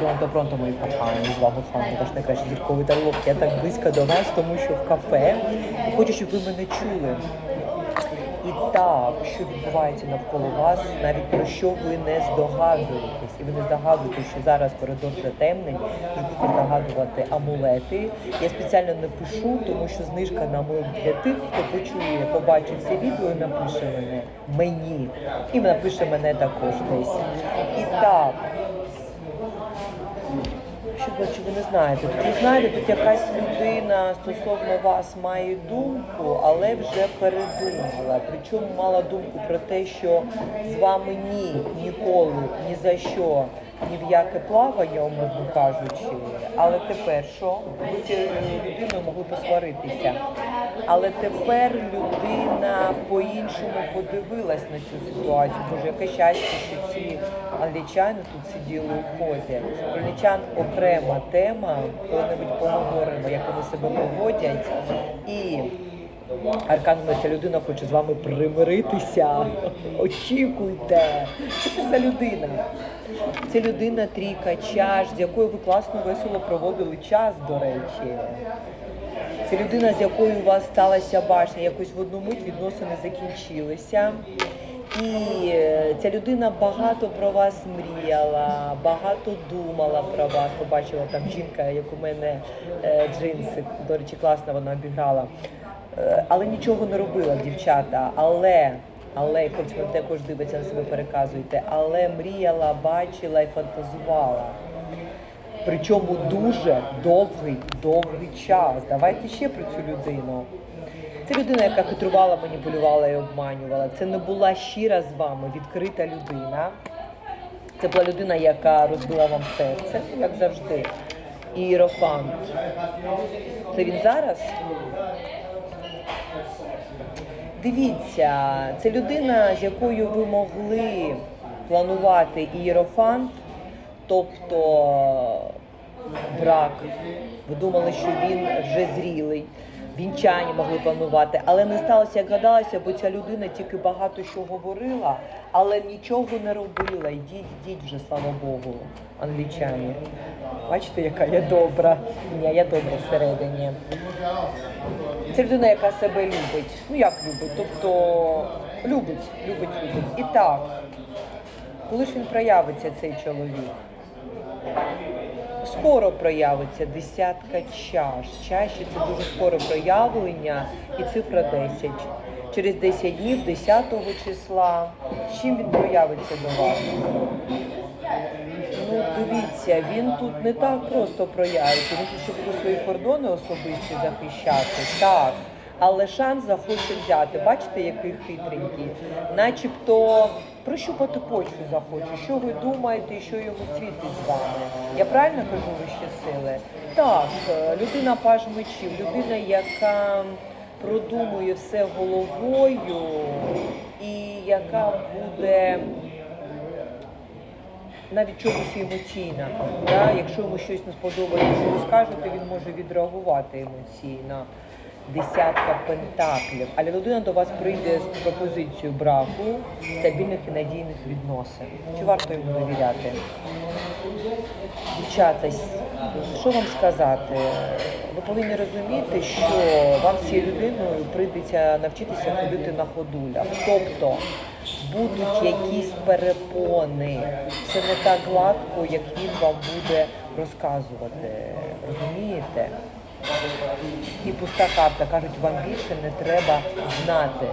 Пронто, пронто, мої кохані, з вами Фанта, ваш найкращий зірковий таролог. Я так близько до вас, тому що в кафе. І хочу, щоб ви мене чули. І так, що відбувається навколо вас, навіть про що ви не здогадуєтесь. І ви не здогадуєтесь, що зараз коридор затемнень, і будете здогадувати амулети. Я спеціально не пишу, тому що знижка на амулет для тих, хто почує, побачить це відео і напише мене мені. І напише мене також десь. І так. Ви, чи ви не знаєте? Тут ви знаєте, тут якась людина стосовно вас має думку, але вже передумала. Причому мала думку про те, що з вами ні, ніколи, ні за що, ні в яке плавання, умовно кажучи. Але тепер що? З людиною могли посваритися. Але тепер людина по-іншому подивилась на цю ситуацію. Боже, яке щастя, що ці англічани тут сиділи у позі. Англічан окрема тема, коли-небудь поговоримо, як вони себе поводять. І Аркан ця людина хоче з вами примиритися. Очікуйте. Що це за людина? Це людина трійка чаш, з якою ви класно весело проводили час, до речі. Це людина, з якою у вас сталася башня, якось в одну мить відносини закінчилися. І е, ця людина багато про вас мріяла, багато думала про вас. Побачила там жінка, як у мене е, джинси, до речі, класно вона обіграла. Е, Але нічого не робила, дівчата. Але, але хлопці мене також дивиться на себе, переказуйте, але мріяла, бачила і фантазувала. Причому дуже довгий, довгий час. Давайте ще про цю людину. Це людина, яка хитрувала, маніпулювала і обманювала. Це не була щира з вами, відкрита людина. Це була людина, яка розбила вам серце, як завжди. Іерофант. Це він зараз? Дивіться, це людина, з якою ви могли планувати ієрофант, тобто брак. Ви думали, що він вже зрілий. Вінчання могли планувати, але не сталося, як гадалося, бо ця людина тільки багато що говорила, але нічого не робила. Йдіть, йдіть вже, слава Богу, англічані. Бачите, яка я добра. Ні, я добра всередині. Це людина, яка себе любить. Ну як любить? Тобто любить, любить, любить. І так, коли ж він проявиться, цей чоловік? Скоро проявиться десятка чаш. Чаші це дуже скоро проявлення і цифра 10. Через 10 днів, 10 числа. Чим він проявиться до вас? Ну, дивіться, він тут не так просто проявиться. Він щоб буде свої кордони особисті захищати. Так. Але шанс захоче взяти. Бачите, який хитренький. Начебто прощупати почву захоче. Що ви думаєте що йому світить з вами? Я правильно кажу вище сили? Так, е, людина паж мечів, людина, яка продумує все головою і яка буде навіть чомусь емоційна. Да? Якщо йому щось не сподобається, що ви скажете, він може відреагувати емоційно. Десятка пентаклів. Але людина до вас прийде з пропозицією браку, стабільних і надійних відносин. Чи варто йому довіряти? Дівчата, що вам сказати? Ви повинні розуміти, що вам цією людиною прийдеться навчитися ходити на ходулях. Тобто будуть якісь перепони. Це не так гладко, як він вам буде розказувати. Розумієте? І пуста карта кажуть, вам більше не треба знати.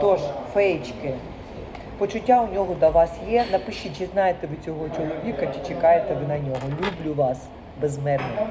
Тож, феєчки, почуття у нього до вас є. Напишіть, чи знаєте ви цього чоловіка, чи чекаєте ви на нього. Люблю вас безмерно.